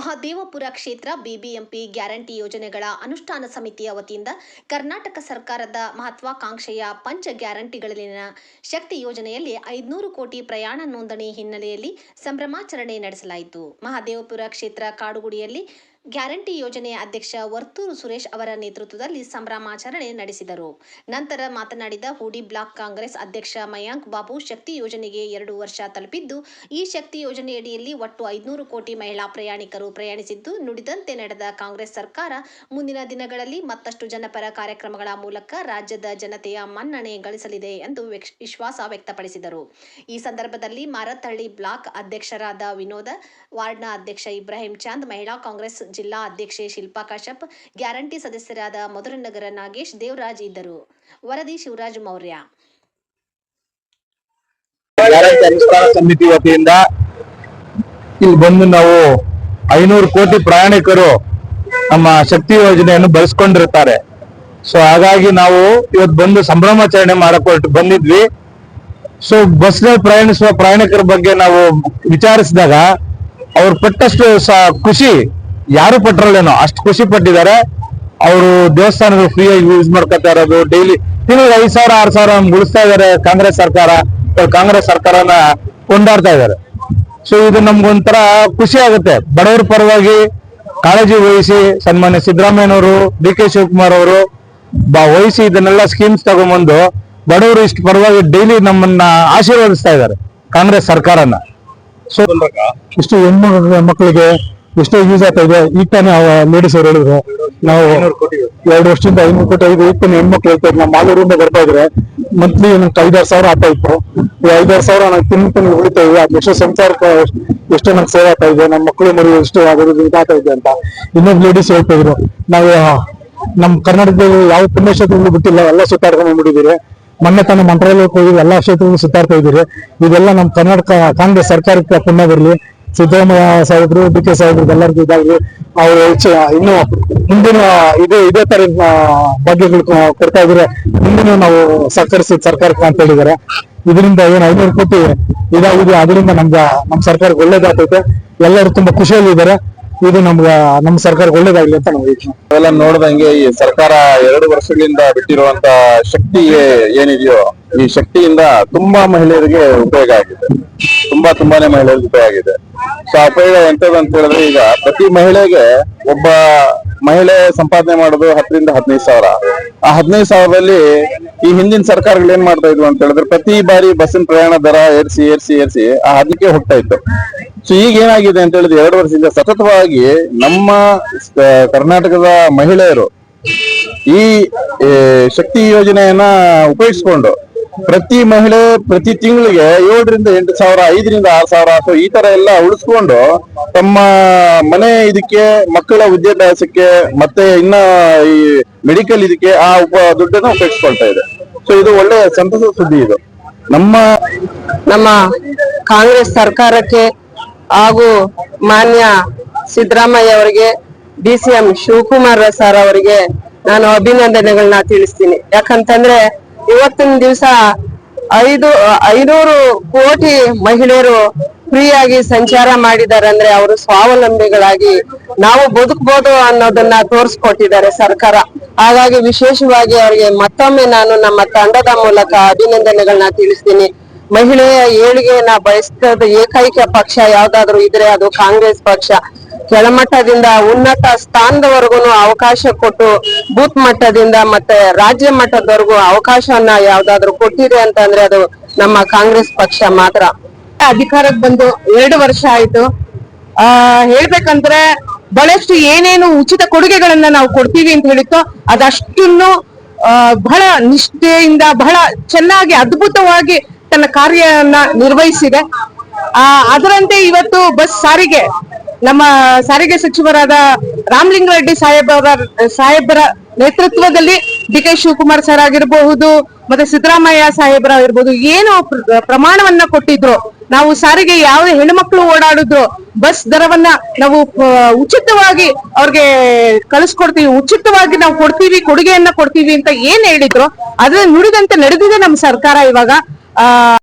ಮಹದೇವಪುರ ಕ್ಷೇತ್ರ BBMP guarantee ಯೋಜನೆಗಳ ಅನುಷ್ಠಾನ ಸಮಿತಿಯ ವತಿಯಿಂದ ಕರ್ನಾಟಕ ಸರ್ಕಾರದ ಮಹತ್ವಾಕಾಂಕ್ಷೆಯ ಪಂಚ ಗ್ಯಾರಂಟಿಗಳಲ್ಲಿನ ಶಕ್ತಿ ಯೋಜನೆಯಲ್ಲಿ ಐದುನೂರು ಕೋಟಿ ಪ್ರಯಾಣ ನೋಂದಣಿ ಹಿನ್ನೆಲೆಯಲ್ಲಿ ಸಂಭ್ರಮಾಚರಣೆ ನಡೆಸಲಾಯಿತು. ಮಹಾದೇವಪುರ ಕ್ಷೇತ್ರ ಕಾಡುಗುಡಿಯಲ್ಲಿ ಗ್ಯಾರಂಟಿ ಯೋಜನೆಯ ಅಧ್ಯಕ್ಷ ವರ್ತೂರು ಸುರೇಶ್ ಅವರ ನೇತೃತ್ವದಲ್ಲಿ ಸಂಭ್ರಮಾಚರಣೆ ನಡೆಸಿದರು. ನಂತರ ಮಾತನಾಡಿದ ಹೂಡಿ ಬ್ಲಾಕ್ ಕಾಂಗ್ರೆಸ್ ಅಧ್ಯಕ್ಷ ಮಯಾಂಕ್ ಬಾಬು, ಶಕ್ತಿ ಯೋಜನೆಗೆ ಎರಡು ವರ್ಷ ತಲುಪಿದ್ದು, ಈ ಶಕ್ತಿ ಯೋಜನೆಯಡಿಯಲ್ಲಿ ಒಟ್ಟು ಐದುನೂರು ಕೋಟಿ ಮಹಿಳಾ ಪ್ರಯಾಣಿಕರು ಪ್ರಯಾಣಿಸಿದ್ದು, ನುಡಿದಂತೆ ನಡೆದ ಕಾಂಗ್ರೆಸ್ ಸರ್ಕಾರ ಮುಂದಿನ ದಿನಗಳಲ್ಲಿ ಮತ್ತಷ್ಟು ಜನಪರ ಕಾರ್ಯಕ್ರಮಗಳ ಮೂಲಕ ರಾಜ್ಯದ ಜನತೆಯ ಮನ್ನಣೆ ಗಳಿಸಲಿದೆ ಎಂದು ವಿಶ್ವಾಸ ವ್ಯಕ್ತಪಡಿಸಿದರು. ಈ ಸಂದರ್ಭದಲ್ಲಿ ಮಾರತ್ತಹಳ್ಳಿ ಬ್ಲಾಕ್ ಅಧ್ಯಕ್ಷರಾದ ವಿನೋದ, ವಾರ್ಡ್ನ ಅಧ್ಯಕ್ಷ ಇಬ್ರಾಹಿಂ ಚಾಂದ್, ಮಹಿಳಾ ಕಾಂಗ್ರೆಸ್ ಜಿಲ್ಲಾ ಅಧ್ಯಕ್ಷೆ ಶಿಲ್ಪಾ ಕಾಶ್ಯಪ್, ಗ್ಯಾರಂಟಿ ಸದಸ್ಯರಾದ ಮಧುರನಗರ ನಾಗೇಶ್ ದೇವರಾಜ್ ಇದ್ದರು. ವರದಿ ಶಿವರಾಜ್ ಮೌರ್ಯ. ಸಮಿತಿ ವತಿಯಿಂದ ಇಲ್ಲಿ ಬಂದು ನಾವು ಐನೂರು ಕೋಟಿ ಪ್ರಯಾಣಿಕರು ನಮ್ಮ ಶಕ್ತಿ ಯೋಜನೆಯನ್ನು ಬಳಸ್ಕೊಂಡಿರ್ತಾರೆ. ಸೊ ಹಾಗಾಗಿ ನಾವು ಇವತ್ತು ಬಂದು ಸಂಭ್ರಮಾಚರಣೆ ಮಾಡಕ್ ಬಂದಿದ್ವಿ. ಸೊ ಬಸ್ನಲ್ಲಿ ಪ್ರಯಾಣಿಸುವ ಪ್ರಯಾಣಿಕರ ಬಗ್ಗೆ ನಾವು ವಿಚಾರಿಸಿದಾಗ ಅವ್ರು ಪಟ್ಟಷ್ಟು ಖುಷಿ ಯಾರು ಪಟ್ರಲ್ಲೇನೋ ಅಷ್ಟು ಖುಷಿ ಪಟ್ಟಿದ್ದಾರೆ. ಅವರು ದೇವಸ್ಥಾನಗಳು ಫ್ರೀಯಾಗಿ ಯೂಸ್ ಮಾಡ್ಕೊತಾ ಇರೋದು. ಡೈಲಿ ತಿಂಗಳಿಗೆ ಐದ್ ಸಾವಿರ ಆರ್ ಸಾವಿರ ಉಳಿಸ್ತಾ ಇದಾರೆ ಕಾಂಗ್ರೆಸ್ ಸರ್ಕಾರ. ಕಾಂಗ್ರೆಸ್ ಸರ್ಕಾರನ ಕೊಂಡಾಡ್ತಾ ಇದ್ದಾರೆ. ಸೊ ಇದು ನಮ್ಗೊಂಥರ ಖುಷಿ ಆಗುತ್ತೆ. ಬಡವರ ಪರವಾಗಿ ಕಾಳಜಿ ವಹಿಸಿ ಸನ್ಮಾನ್ಯ ಸಿದ್ದರಾಮಯ್ಯನವರು ಡಿ ಕೆ ಶಿವಕುಮಾರ್ ಅವರು ಬ- ವಹಿಸಿ ಇದನ್ನೆಲ್ಲ ಸ್ಕೀಮ್ಸ್ ತಗೊಂಬಂದು ಬಡವರು ಇಷ್ಟು ಪರವಾಗಿ ಡೈಲಿ ನಮ್ಮನ್ನ ಆಶೀರ್ವದಿಸ್ತಾ ಇದ್ದಾರೆ ಕಾಂಗ್ರೆಸ್ ಸರ್ಕಾರನ. ಸೊ ಇಷ್ಟು ಹೆಣ್ಣು ಮಕ್ಕಳಿಗೆ ಎಷ್ಟೋ ಯೂಸ್ ಆಗ್ತಾ ಇದೆ. ಈಗ ತಾನೇ ಲೇಡೀಸ್ ಅವ್ರು ಹೇಳಿದ್ರು ನಾವು ಎರಡು ವರ್ಷದಿಂದ ಐನೂರು ಕೋಟಿ ಐದು ಈಗ ತಾನೇ ಹೆಣ್ಮಕ್ಳು ಹೇಳ್ತಾರೆ ನಮ್ಮ ಮಾಲೂರಿಂದ ಬರ್ತಾ ಇದ್ರೆ ಮಂತ್ಲಿ ನಮ್ಗೆ ಐದಾರು ಸಾವಿರ ಆಗ್ತಾ ಇತ್ತು. ಈ ಐದಾರು ಸಾವಿರ ನಾವು ತಿನ್ನು ತಿನ್ನು ಉಳಿತಾ ಇದೆ ಅದು ಎಷ್ಟೋ ಸಂಸಾರಕ್ಕೆ ಎಷ್ಟೋ ನಮ್ಗೆ ಸೇವೆ ಆಗ್ತಾ ಇದೆ. ನಮ್ಮ ಮಕ್ಕಳು ಮರಿ ಎಷ್ಟು ಆಗೋದು ಇದಾಗ್ತಾ ಇದೆ ಅಂತ. ಇನ್ನೊಂದು ಲೇಡೀಸ್ ಹೇಳ್ತಾ ಇದ್ರು ನಾವು ನಮ್ಮ ಕರ್ನಾಟಕದಲ್ಲಿ ಯಾವ ಪುಣ್ಯಕ್ಷೇತ್ರಗಳು ಬಿಟ್ಟಿಲ್ಲ ಎಲ್ಲ ಸುತ್ತಾಡ್ಕೊಂಡು ಬಂದ್ಬಿಟ್ಟಿದ್ದೀರಿ. ಮೊನ್ನೆ ತಾನೇ ಮಂತ್ರಾಲಯಕ್ಕೆ ಹೋಗಿ ಎಲ್ಲಾ ಕ್ಷೇತ್ರಗಳು ಸುತ್ತಾಡ್ತಾ ಇದ್ದೀರಿ. ಇದೆಲ್ಲ ನಮ್ಮ ಕರ್ನಾಟಕ ಕಾಂಗ್ರೆಸ್ ಸರ್ಕಾರಕ್ಕೆ ಪುಣ್ಯ ಬರಲಿ. ಸಿದ್ದರಾಮಯ್ಯ ಸಾಹೇಬ್ರು ಡಿ ಕೆ ಸಾಹೇಬ್ರು ಎಲ್ಲರಿಗೂ ಇದಾಗ್ಲಿ ಅವರು ಇನ್ನು ಮುಂದಿನ ಇದೇ ಇದೇ ತರ ಭಾಗ್ಯಗಳು ಕೊಡ್ತಾ ಇದ್ರೆ. ಮುಂದಿನ ನಾವು ಸಹಕರಿಸಿ ಸರ್ಕಾರಕ್ಕೆ ಅಂತ ಹೇಳಿದಾರೆ ಇದರಿಂದ ಏನು ಐನೂರು ಕೋಟಿ ಇದಾಗಿದೆ. ಅದರಿಂದ ನಮ್ಗೆ, ನಮ್ ಸರ್ಕಾರಕ್ಕೆ ಒಳ್ಳೇದಾಗ್ತೈತೆ. ಎಲ್ಲರೂ ತುಂಬಾ ಖುಷಿಯಲ್ಲಿದ್ದಾರೆ. ಇದು ನಮ್ಗ ನಮ್ಮ ಸರ್ಕಾರ ಒಳ್ಳೇದಾಗ್ಲಿ ಅಂತ ನಾವು ಅದೆಲ್ಲ ನೋಡ್ದಂಗೆ ಈ ಸರ್ಕಾರ ಎರಡು ವರ್ಷಗಳಿಂದ ಬಿಟ್ಟಿರುವಂತ ಶಕ್ತಿ ಏನಿದೆಯೋ ಈ ಶಕ್ತಿಯಿಂದ ತುಂಬಾ ಮಹಿಳೆಯರಿಗೆ ಉಪಯೋಗ ಆಗಿದೆ. ತುಂಬಾ ತುಂಬಾನೇ ಮಹಿಳೆಯರಿಗೆ ಉಪಯೋಗ ಆಗಿದೆ. ಸೊ ಆ ಉಪಯೋಗ ಎಂತದ್ದು ಅಂತ ಹೇಳಿದ್ರೆ ಈಗ ಪ್ರತಿ ಮಹಿಳೆಗೆ ಒಬ್ಬ ಮಹಿಳೆ ಸಂಪಾದನೆ ಮಾಡೋದು ಹತ್ತರಿಂದ ಹದಿನೈದು ಸಾವಿರ. ಆ ಹದಿನೈದು ಸಾವಿರದಲ್ಲಿ ಈ ಹಿಂದಿನ ಸರ್ಕಾರಗಳು ಏನ್ ಮಾಡ್ತಾ ಇದ್ವು ಅಂತ ಹೇಳಿದ್ರೆ ಪ್ರತಿ ಬಾರಿ ಬಸ್ಸಿನ ಪ್ರಯಾಣ ದರ ಏರ್ಸಿ ಏರ್ಸಿ ಏರ್ಸಿ ಆ ಅದಕ್ಕೆ ಹೋಗ್ತಾ ಇತ್ತು. ಸೊ ಈಗ ಏನಾಗಿದೆ ಅಂತ ಹೇಳಿದ್ರೆ ಎರಡು ವರ್ಷದಿಂದ ಸತತವಾಗಿ ನಮ್ಮ ಕರ್ನಾಟಕದ ಮಹಿಳೆಯರು ಈ ಶಕ್ತಿ ಯೋಜನೆಯನ್ನ ಉಪಯೋಗಿಸ್ಕೊಂಡು ಪ್ರತಿ ಮಹಿಳೆ ಪ್ರತಿ ತಿಂಗಳಿಗೆ ಏಳರಿಂದ ಎಂಟು ಸಾವಿರ, ಐದರಿಂದ ಆರು ಸಾವಿರ ಅಥವಾ ಈ ತರ ಎಲ್ಲ ಉಳಿಸ್ಕೊಂಡು ತಮ್ಮ ಮನೆ ಇದಕ್ಕೆ, ಮಕ್ಕಳ ವಿದ್ಯಾಭ್ಯಾಸಕ್ಕೆ ಮತ್ತೆ ಇನ್ನ ಈ ಮೆಡಿಕಲ್ ಇದಕ್ಕೆ ಆ ಉಪ, ದುಡ್ಡನ್ನು ಉಪಯೋಗಿಸ್ಕೊಳ್ತಾ ಇದೆ. ಸೊ ಇದು ಒಳ್ಳೆ ಸಂತಸ ಸುದ್ದಿ ಇದು. ನಮ್ಮ ನಮ್ಮ ಕಾಂಗ್ರೆಸ್ ಸರ್ಕಾರಕ್ಕೆ ಹಾಗೂ ಮಾನ್ಯ ಸಿದ್ದರಾಮಯ್ಯ ಅವರಿಗೆ D C M Shivakumar sir ಅವರಿಗೆ ನಾನು ಅಭಿನಂದನೆಗಳನ್ನ ತಿಳಿಸ್ತೀನಿ. ಯಾಕಂತಂದ್ರೆ ಇವತ್ತಿನ ದಿವಸ ಐದು, ಐನೂರು ಕೋಟಿ ಮಹಿಳೆಯರು ಫ್ರೀಯಾಗಿ ಸಂಚಾರ ಮಾಡಿದ್ದಾರೆ ಅಂದ್ರೆ ಅವರು ಸ್ವಾವಲಂಬಿಗಳಾಗಿ ನಾವು ಬದುಕಬಹುದು ಅನ್ನೋದನ್ನ ತೋರಿಸ್ಕೊಟ್ಟಿದ್ದಾರೆ ಸರ್ಕಾರ. ಹಾಗಾಗಿ ವಿಶೇಷವಾಗಿ ಅವರಿಗೆ ಮತ್ತೊಮ್ಮೆ ನಾನು ನಮ್ಮ ತಂಡದ ಮೂಲಕ ಅಭಿನಂದನೆಗಳನ್ನ ತಿಳಿಸ್ತೀನಿ. ಮಹಿಳೆಯ ಏಳಿಗೆಯನ್ನ ಬಯಸ್ತದ ಏಕೈಕ ಪಕ್ಷ, ಯಾವ್ದಾದ್ರು ಇದ್ರೆ ಅದು ಕಾಂಗ್ರೆಸ್ ಪಕ್ಷ. ಕೆಳಮಟ್ಟದಿಂದ ಉನ್ನತ ಸ್ಥಾನದವರೆಗೂ ಅವಕಾಶ ಕೊಟ್ಟು, ಬೂತ್ ಮಟ್ಟದಿಂದ ಮತ್ತೆ ರಾಜ್ಯ ಮಟ್ಟದವರೆಗೂ ಅವಕಾಶವನ್ನ ಯಾವ್ದಾದ್ರು ಕೊಟ್ಟಿದೆ ಅಂತಂದ್ರೆ ಅದು ನಮ್ಮ ಕಾಂಗ್ರೆಸ್ ಪಕ್ಷ ಮಾತ್ರ. ಅಧಿಕಾರಕ್ಕೆ ಬಂದು ಎರಡು ವರ್ಷ ಆಯ್ತು. ಆ, ಹೇಳ್ಬೇಕಂದ್ರೆ ಬಹಳಷ್ಟು ಏನೇನು ಉಚಿತ ಕೊಡುಗೆಗಳನ್ನ ನಾವು ಕೊಡ್ತೀವಿ ಅಂತ ಹೇಳಿತ್ತು. ಅದಷ್ಟನ್ನು ಬಹಳ ನಿಷ್ಠೆಯಿಂದ ಬಹಳ ಚೆನ್ನಾಗಿ, ಅದ್ಭುತವಾಗಿ ತನ್ನ ಕಾರ್ಯವನ್ನ ನಿರ್ವಹಿಸಿದೆ. ಆ, ಅದರಂತೆ ಇವತ್ತು ಬಸ್ ಸಾರಿಗೆ, ನಮ್ಮ ಸಾರಿಗೆ ಸಚಿವರಾದ ರಾಮಲಿಂಗಾರೆಡ್ಡಿ ಸಾಹೇಬರ ಸಾಹೇಬರ ನೇತೃತ್ವದಲ್ಲಿ ಡಿ ಕೆ ಶಿವಕುಮಾರ್ ಸರ್ ಆಗಿರಬಹುದು, ಮತ್ತೆ ಸಿದ್ದರಾಮಯ್ಯ ಸಾಹೇಬರ ಆಗಿರ್ಬೋದು, ಏನು ಪ್ರಮಾಣವನ್ನ ಕೊಟ್ಟಿದ್ರು, ನಾವು ಸಾರಿಗೆ ಯಾವ ಹೆಣ್ಮಕ್ಳು ಓಡಾಡಿದ್ರು, ಬಸ್ ದರವನ್ನ ನಾವು ಉಚಿತವಾಗಿ ಅವ್ರಿಗೆ ಕಳಿಸ್ಕೊಡ್ತೀವಿ, ಉಚಿತವಾಗಿ ನಾವು ಕೊಡ್ತೀವಿ, ಕೊಡುಗೆಯನ್ನ ಕೊಡ್ತೀವಿ ಅಂತ ಏನ್ ಹೇಳಿದ್ರು ಅದ್ರ ನುಡಿದಂತೆ ನಡೆದಿದೆ ನಮ್ಮ ಸರ್ಕಾರ ಇವಾಗ. ಆ